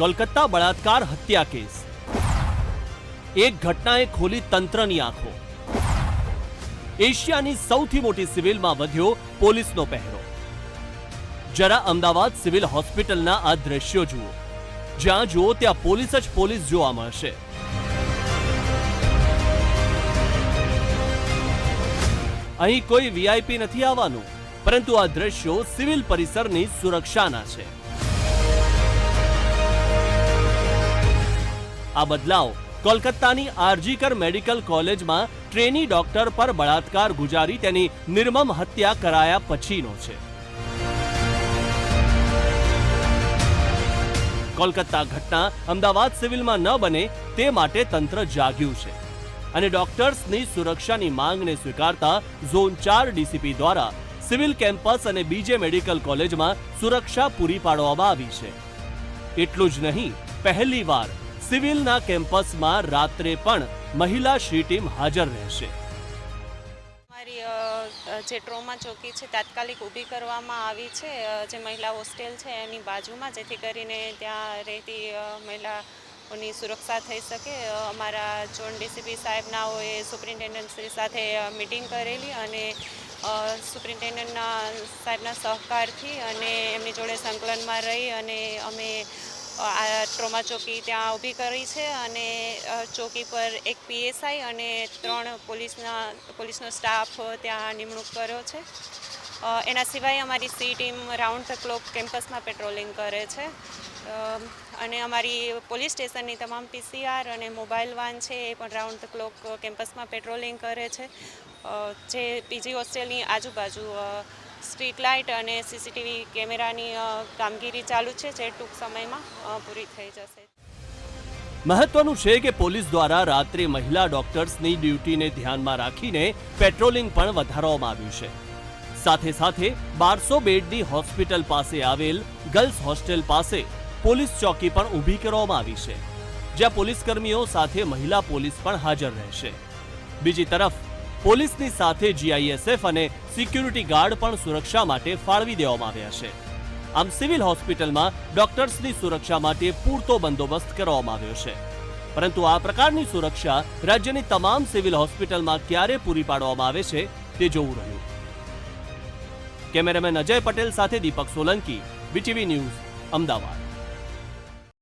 કોલકાતા બળાત્કાર હત્યા કેસ. એક ઘટનાએ ખોલી તંત્રની આંખો. એશિયાની સૌથી મોટી સિવિલમાં વધ્યો પોલીસનો પહેરો. જરા અમદાવાદ સિવિલ હોસ્પિટલના આ દ્રશ્યો જુઓ. જ્યાં જુઓ ત્યાં પોલીસ જ પોલીસ જોવા મળશે. અહીં કોઈ વીઆઈપી નથી આવવાનું, પરંતુ આ દ્રશ્યો સિવિલ પરિસરની સુરક્ષાના છે. આ બદલાવ કોલકાતાની આરજીકર મેડિકલ કોલેજમાં ટ્રેની ડોક્ટર પર બળાત્કાર ગુજારી તેની નિર્મમ હત્યા કરાયા પછીનો છે. કોલકાતા ઘટના અમદાવાદ સિવિલમાં ન બને તે માટે તંત્ર જાગ્યું છે અને ડોક્ટર્સની સુરક્ષાની માંગને સ્વીકારતા ઝોન ચાર ડીસીપી દ્વારા સિવિલ કેમ્પસ અને બીજે મેડિકલ કોલેજમાં સુરક્ષા પૂરી પાડવામાં આવી છે. એટલું જ નહીં, પહેલીવાર સિવિલના કેમ્પસમાં રાત્રે પણ મહિલા શ્રી ટીમ હાજર રહેશે. અમારી જે ટ્રોમા ચોકી છે, તાત્કાલિક ઊભી કરવામાં આવી છે. જે મહિલા હોસ્ટેલ છે, એની બાજુમાં, જેથી કરીને ત્યાં રહેતી મહિલાઓની સુરક્ષા થઈ શકે. અમારા ચોન ડીસીપી સાહેબનાઓએ સુપ્રિન્ટેન્ડન્ટ શ્રી સાથે મિટિંગ કરેલી અને સુપ્રિન્ટેન્ડન્ટના સાહેબના સહકારથી અને એમની જોડે સંકલનમાં રહી અને અમે ટ્રોમા ચોકી ત્યાં ઊભી કરી છે અને ચોકી પર એક પીએસઆઈ અને ત્રણ પોલીસના, પોલીસનો સ્ટાફ ત્યાં નિમણૂક કર્યો છે. એના સિવાય અમારી C team round the clock કેમ્પસમાં પેટ્રોલિંગ કરે છે. અને અમારી પોલીસ સ્ટેશનની તમામ પીસીઆર અને મોબાઈલ વાન છે એ પણ રાઉન્ડ ધ ક્લોક કેમ્પસમાં પેટ્રોલિંગ કરે છે. જે પીજી હોસ્ટેલની આજુબાજુ સ્ટ્રીટ લાઇટ અને સીસીટીવી કેમેરાની કામગીરી ચાલુ છે જે ટૂંક સમયમાં પૂરી થઈ જશે. મહત્વનું છે કે પોલીસ દ્વારા રાત્રે મહિલા ડોક્ટર્સની ડ્યુટીને ધ્યાનમાં રાખીને પેટ્રોલિંગ પણ વધારવામાં આવ્યું છે. સાથે સાથે બારસો બેડની હોસ્પિટલ પાસે આવેલ ગર્લ્સ હોસ્ટેલ પાસે પોલીસ ચોકી પણ ઊભી કરવામાં આવી છે, જ્યાં પોલીસકર્મીઓ સાથે મહિલા પોલીસ પણ હાજર રહેશે. બીજી તરફ પોલીસની સાથે જીઆઈએસએફ અને સિક્યુરિટી ગાર્ડ પણ સુરક્ષા માટે ફાળવી દેવામાં આવ્યા છે. આમ સિવિલ હોસ્પિટલમાં ડોક્ટર્સની સુરક્ષા માટે પૂરતો બંદોબસ્ત કરવામાં આવ્યો છે. પરંતુ આ પ્રકારની સુરક્ષા રાજ્યની તમામ સિવિલ હોસ્પિટલમાં ક્યારે પૂરી પાડવામાં આવે છે, તે જોવું રહ્યું. કેમેરામેન અજય પટેલ સાથે દીપક સોલંકી વીટીવી ન્યૂઝ અમદાવાદ.